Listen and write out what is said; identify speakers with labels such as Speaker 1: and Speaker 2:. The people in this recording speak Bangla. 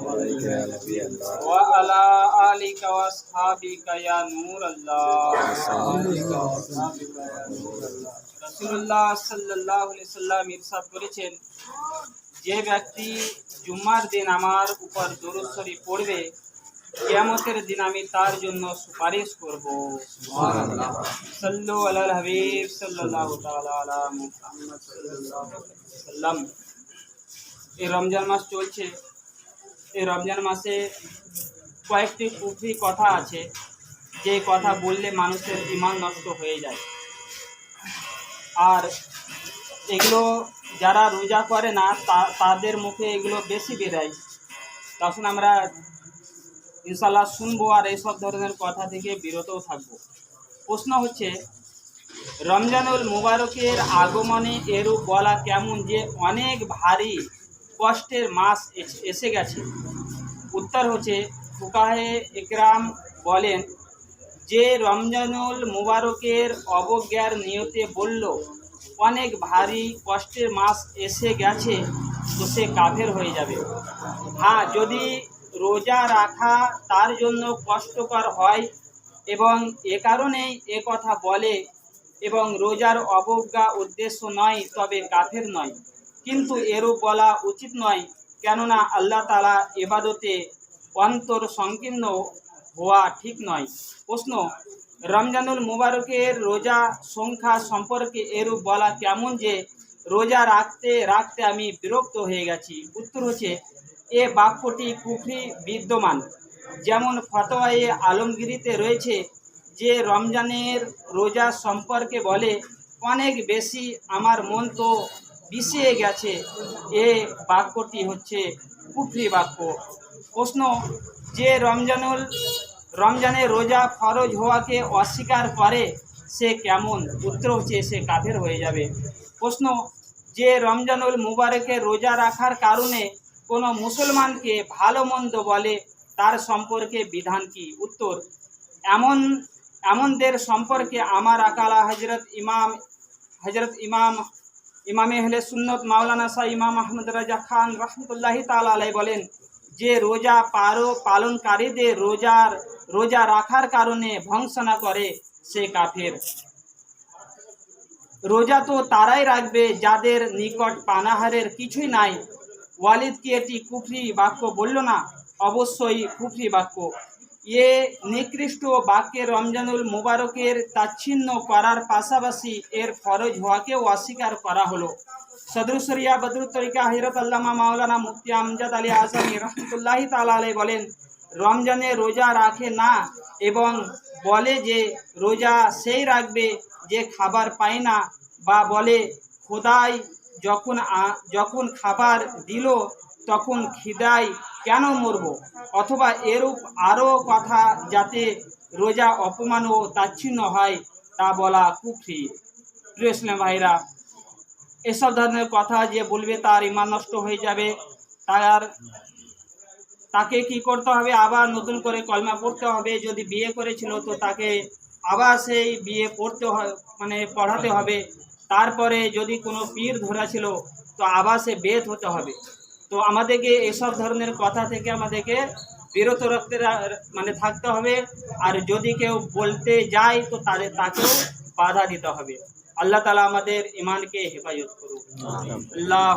Speaker 1: عليك يا نبي الله
Speaker 2: وعلى آلك وأصحابك يا نور الله রসুল্লাহ সাল্লাহ সাল্লাম ইরশাদ করেছেন যে ব্যক্তি জুম্মার দিন আমার উপর দরুদ শরীফ পড়বে কিয়ামতের দিন আমি তার জন্য সুপারিশ করব সাল্লু আলাল হাবিব সাল্লাল্লাহু তাআলা আলা মুহাম্মদ সাল্লাল্লাহু আলাইহি সাল্লাম এই রমজান মাস চলছে এই রমজান মাসে কয়েকটি কুফরি কথা আছে। যে কথা বললে মানুষের ইমান নষ্ট হয়ে যায়। আর এগুলো যারা রোজা করে না তাদের মুখে এগুলো বেশি বেরায় তখন আমরা ইনশাল্লাহ শুনব আর এইসব ধরনের কথা থেকে বিরতও থাকব। প্রশ্ন হচ্ছে, রমজানুল মুবারকের আগমনে এরূপ বলা কেমন যে অনেক ভারী কষ্টের মাস এস- গেছে। উত্তর হচ্ছে, ফুকাহে একরাম বলেন, যে রমজানুল মুবারকের অবজ্ঞার নিয়তে বলল, অনেক ভারী কষ্টের মাস এসে গেছে, তো সে কাফের হয়ে যাবে। হ্যাঁ যদি রোজা রাখা তার জন্য কষ্টকর হয় এবং এ কারণেই এ কথা বলে এবং রোজার অবজ্ঞা উদ্দেশ্য নয়, তবে কাফের নয় কিন্তু এরূপ বলা উচিত নয়। কেননা আল্লাহ তালা এবাদতে অন্তর সংকীর্ণ হওয়া ঠিক নয়। প্রশ্ন, রমজানুল মুবারকের রোজা সংখ্যা সম্পর্কে এরূপ বলা কেমন যে রোজা রাখতে রাখতে আমি বিরক্ত হয়ে গেছি। উত্তর হচ্ছে, এ বাক্যটি কুফরি বিদ্যমান। যেমন ফতোয়ায়ে আলমগিরিতে রয়েছে যে রমজানের রোজা সম্পর্কে বলে, অনেক বেশি আমার মন তো বিষিয়ে গেছে। এ বাক্যটি হচ্ছে কুফরি বাক্য। প্রশ্ন, যে রমজানুল রমজানের রোজা ফরজ হওয়াকে অস্বীকার করে, সে কেমন? উত্তর হচ্ছে সে কাফের হয়ে যাবে। প্রশ্ন, যে রমজানুল মুবারকের রোজা রাখার কারণে কোনো মুসলমানকে ভালো মন্দ বলে, তার সম্পর্কে বিধান কি? উত্তর, এমন, এমনদের সম্পর্কে আমার আকালা হজরত ইমাম হজরত ইমাম ইমামে হলে সুন্নত মাওলানা শাহ ইমাম আহমদ রাজা খান রহমতুল্লাহি তালা আলাই বলেন, যে রোজা পারো, পালনকারীদের রোজার, রোজা রাখার কারণে ভংসনা করে, সে কাফের। রোজা তো তারাই রাখবে যাদের নিকট পানাহারের কিছুই নাই। ওয়ালিদ কি এটি কুফরি বাক্য বলল না? অবশ্যই কুফরি বাক্য। এ নিকৃষ্ট বাক্যের রমজানুল মুবারকের তাচ্ছিন্ন করার পাশাপাশি এর ফরজ হওয়াকেও অস্বীকার করা হলো। সদরুসরিয়া বদরুত তরিকা হজরত আল্লামা মাওলানা মুফতি আমজাদ আলী আসামি রহমতুল্লাহি তালা আলাই বলেন, রমজানে রোজা রাখে না এবং বলে যে রোজা সেই রাখবে যে খাবার পায় না বা বলে, খোদাই যখন যখন খাবার দিল তখন খিদায় কেন মরব? অথবা এরূপ আরও কথা যাতে রোজা অপমান ও তাচ্ছিন্ন হয়, তা বলা কুফরি। প্রিয় ইসলাম ভাইরা, এসব ধরনের কথা যে বলবে তার ইমান নষ্ট হয়ে যাবে। তার, তাকে কি করতে হবে? আবার নতুন করে কলমা পড়তে হবে। যদি বিয়ে করেছিল, তো তাকে আবার সেই বিয়ে পড়তে মানে পড়াতে হবে। তারপরে যদি কোনো পীর ধরা ছিল, তো আবার সে বেদ হতে হবে। তো আমাদেরকে এসব ধরনের কথা থেকে আমাদেরকে বিরত রাখতে মানে থাকতে হবে। আর যদি কেউ বলতে যায় তো তাদের তাকেও বাধা দিতে হবে। আল্লাহ তালা আমাদের ইমানকে হেফাজত করুক। আল্লাহ